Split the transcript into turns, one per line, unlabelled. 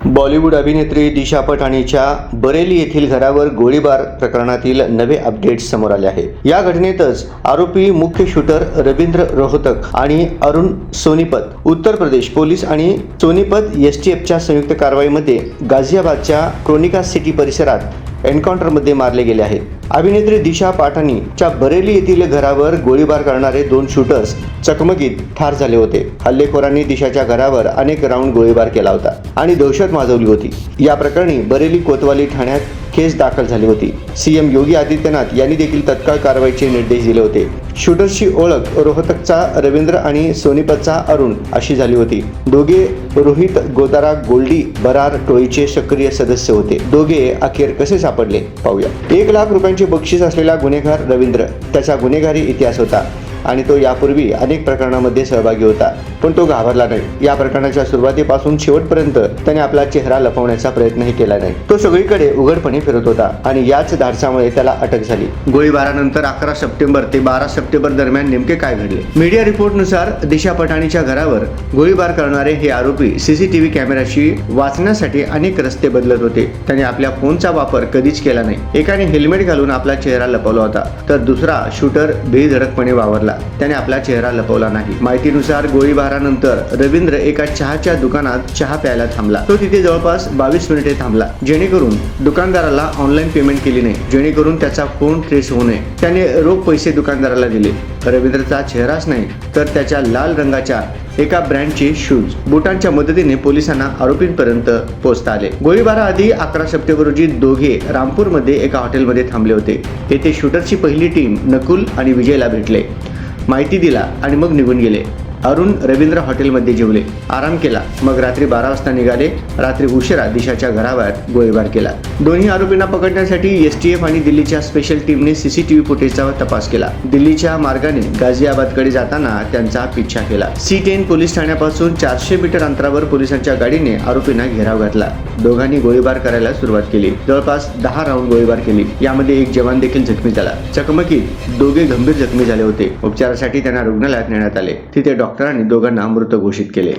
बॉलिवूड अभिनेत्री दिशा पठाणीच्या बरेली येथील घरावर गोळीबार प्रकरणातील नवे अपडेट्स समोर आले आहे. या घटनेतच आरोपी मुख्य शूटर रवींद्र रोहतक आणि अरुण सोनीपत उत्तर प्रदेश पोलीस आणि सोनीपत एस टी एफच्या संयुक्त कारवाईमध्ये गाझियाबादच्या क्रोनिका सिटी परिसरात एन्काउंटरमध्ये मारले गेले आहेत. अभिनेत्री दिशा पाठानीच्या बरेली येथील घरावर गोळीबार करणारे दोन शूटर्स चकमकीत ठार झाले होते. हल्लेखोरांनी दिशाच्या घरावर अनेक राऊंड गोळीबार केला होता आणि दहशत माजवली होती. या प्रकरणी बरेली कोतवाली ठाण्यात केस दाखल झाली होती. सीएम योगी आदित्यनाथ यांनी देखील तत्काळ कारवाईचे निर्देश दिले होते. शूटर्सची ओळख रोहतकचा रवींद्र आणि सोनीपतचा अरुण अशी झाली होती. दोघे रोहित गोदारा गोल्डी बरार टोळीचे सक्रिय सदस्य होते. दोघे अखेर कसे सापडले? पाहूया. एक लाख रुपयांचे बक्षीस असलेला गुन्हेगार रवींद्र. त्याचा गुन्हेगारी इतिहास होता. आणि तो यापूर्वी अनेक प्रकरणामध्ये सहभागी होता. पण तो घाबरला नाही. या प्रकरणाच्या सुरुवातीपासून शेवटपर्यंत त्याने आपला चेहरा लपवण्याचा प्रयत्नही केला नाही. तो सगळीकडे उघडपणे फिरत होता आणि याच धाडसामुळे त्याला अटक झाली. गोळीबारानंतर अकरा सप्टेंबर ते बारा सप्टेंबर दरम्यान नेमके काय घडले? मीडिया रिपोर्टनुसार दिशा पठाणीच्या घरावर गोळीबार करणारे हे आरोपी सीसीटीव्ही कॅमेऱ्याशी वाचण्यासाठी अनेक रस्ते बदलत होते. त्याने आपल्या फोनचा वापर कधीच केला नाही. एकाने हेल्मेट घालून आपला चेहरा लपवला होता. तर दुसरा शूटर बेधडकपणे वावरला. त्याने आपला चेहरा लपवला नाही. माहितीनुसार गोळीबारानंतर रवींद्र एका चहाच्या दुकानात चहा प्यायला थांबला. तो तिथे जवळपास बावीस मिनिटे थांबला. जेणेकरून दुकानदाराला ऑनलाईन पेमेंट केली नाही. जेणेकरून त्याचा फोन ट्रेस होऊ नये. त्याने रोख पैसे दुकानदाराला दिले. रवींद्रचा चेहराच नाही तर त्याच्या लाल रंगाच्या एका ब्रँडचे शूज बुटांच्या मदतीने पोलिसांना आरोपींपर्यंत पोहोचता आले. गोळीबाराआधी अकरा सप्टेंबर रोजी दोघे रामपूरमध्ये एका हॉटेलमध्ये थांबले होते. येथे शूटरची पहिली टीम नकुल आणि विजयला भेटले. माहिती दिला आणि मग निघून गेले. अरुण रवींद्र हॉटेलमध्ये जेवले. आराम केला. मग रात्री बारा वाजता निघाले. रात्री उशिरा दिशाच्या घराबाहेर गोळीबार केला. दोन्ही आरोपींना पकडण्यासाठी एस टी एफ आणि दिल्लीच्या स्पेशल टीमने सीसीटीव्ही फुटेजचा तपास केला. दिल्लीच्या मार्गाने गाझियाबादकडे जाताना त्यांचा पिच्छा केला. सी टेन पोलीस ठाण्यापासून चारशे मीटर अंतरावर पोलिसांच्या गाडीने आरोपींना घेराव घातला. दोघांनी गोळीबार करायला सुरुवात केली. जवळपास दहा राऊंड गोळीबार केली. यामध्ये एक जवान देखील जखमी झाला. चकमकीत दोघे गंभीर जखमी झाले होते. उपचारासाठी त्यांना रुग्णालयात नेण्यात आले. तिथे डॉक्टरांनी दोघांना मृत घोषित केले.